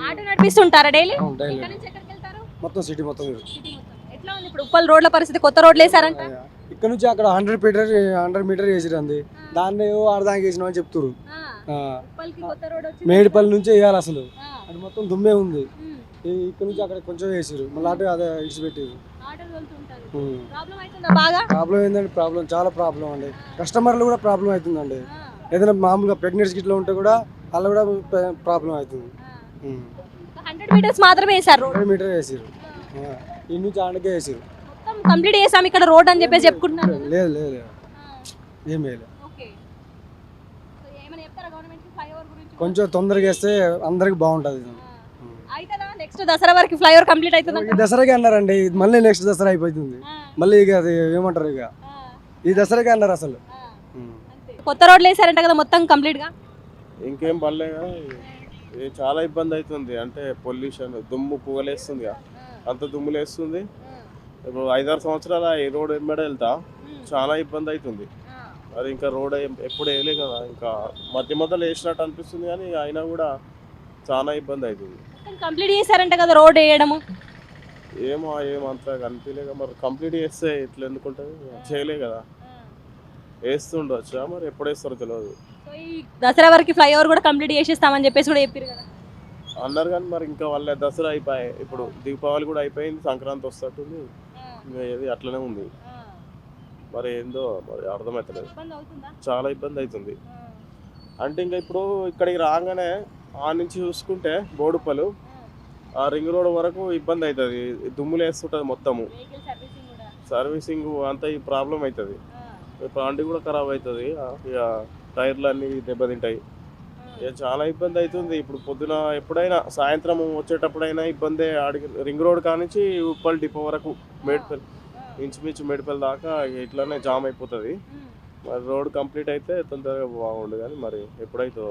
Auto నడిపిస్తుంటారా daily? మొత్తం city మొత్తం. ఎట్లా ఉంది ఇప్పుడు ఉప్పల్ రోడ్ల పరిస్థితి? కొత్త రోడ్లు వేసారంట ఇక్కడ నుంచి అక్కడ హండ్రెడ్ మీటర్ హండ్రెడ్ మీటర్ వేసిరంది. దాన్ని ఆడదానికి వేసినాం అని వచ్చి మేడిపల్లి నుంచి వేయాలి అసలు. అది మొత్తం దుమ్మే ఉంది. ఇక్కడ నుంచి అక్కడ కొంచెం వేసిరు మళ్ళీ అటు అదే ఇడిచిపెట్టారు. ప్రాబ్లం బాగా? ప్రాబ్లం చాలా ప్రాబ్లం అండి. కస్టమర్లు కూడా ప్రాబ్లం అవుతుందండి. ఏదైనా మామూలుగా ప్రెగ్నెన్సీ గిట్ల ఉంటే కూడా వాళ్ళు కూడా ప్ర- ప్రాబ్లం అవుతుంది. హండ్రెడ్ మీటర్స్ మాత్రమే వేసారు రోడ్. హండ్రెడ్ మీటర్ వేసిరు నుంచి ఆడకే వేసిరు మొత్తం కంప్లీట్ చేసాం ఇక్కడ రోడ్ అని చెప్పేసి చెప్పుకుంటున్నారు. లేదు లేదు లేదు. ఏం వేయలేదు. ఓకే. సో ఏమైనా చెప్తారా గవర్నమెంట్ ఫ్లైఓవర్ గురించి? కొంచెం తొందరగా వేస్తే అందరికి బాగుంటుంది నెక్స్ట్ దసరా వరకు ఫ్లైఓవర్ కంప్లీట్ అవుతుందా? దసరాకి అన్నారండి. మళ్ళీ నెక్స్ట్ దసరా అయిపోతుంది. మళ్ళీ ఇక అది ఏమంటారు ఇక? ఈ దసరాకి అన్నారు అసలు. కొత్త రోడ్లు వేసారంట కదా మొత్తం కంప్లీట్గా ఇంకేం పర్లే కానీ ఇది చాలా ఇబ్బంది అవుతుంది. అంటే పొల్యూషన్ దుమ్ము పుగలేస్తుంది అంత దుమ్ము లేస్తుంది ఇప్పుడు ఐదారు సంవత్సరాల ఈ రోడ్ ఎంబడ వెళ్తా చాలా ఇబ్బంది అవుతుంది. మరి ఇంకా రోడ్ ఎప్పుడు వేయలే కదా. ఇంకా మధ్య మధ్యలో వేసినట్టు అనిపిస్తుంది కానీ అయినా కూడా చాలా ఇబ్బంది అవుతుంది. కంప్లీట్ చేశారంట కదా రోడ్ వేయడము? ఏమో ఏమంతా కనిపించలే మరి కంప్లీట్ చేస్తే ఇట్లా ఎందుకుంటుంది చేయలే కదా. వేస్తుండొచ్చా? మరి ఎప్పుడు వేస్తారో తెలియదు సో ఈ దసరా వరకు ఫ్లైఓవర్ కూడా కంప్లీట్ చేసేస్తామని చెప్పేసి కూడా చెప్పారు కదా. అన్నారు కానీ మరి ఇంకా వాళ్ళ దసరా అయిపోయాయి ఇప్పుడు దీపావళి కూడా అయిపోయింది సంక్రాంతి వస్తట్టుంది. ఇంకా ఏది అట్లనే ఉంది. మరి ఏందో మరి అర్థమవుతలేదు చాలా ఇబ్బంది అవుతుంది. అంటే ఇంకా ఇప్పుడు ఇక్కడికి రాగానే ఆ నుంచి చూసుకుంటే బోడుపలు ఆ. రింగ్ రోడ్ వరకు ఇబ్బంది అవుతుంది. దుమ్ములు వేస్తుంటుంది మొత్తము. సర్వీసింగ్ అంతా ఈ ప్రాబ్లం అవుతుంది. బండి కూడా ఖరాబ్ అవుతుంది. ఇక టైర్లు అన్నీ దెబ్బతింటాయి. ఇక చాలా ఇబ్బంది అవుతుంది ఇప్పుడు పొద్దున ఎప్పుడైనా సాయంత్రం వచ్చేటప్పుడైనా ఇబ్బంది ఆడికి రింగ్ రోడ్ కానించి ఉప్పల్ డిపో వరకు మేడ్పల్ ఇంచుమించు మేడ్పల్ దాకా ఇట్లానే జామ్ అయిపోతుంది. మరి రోడ్ కంప్లీట్ అయితే తొందరగా బాగుండు కానీ మరి ఎప్పుడైతే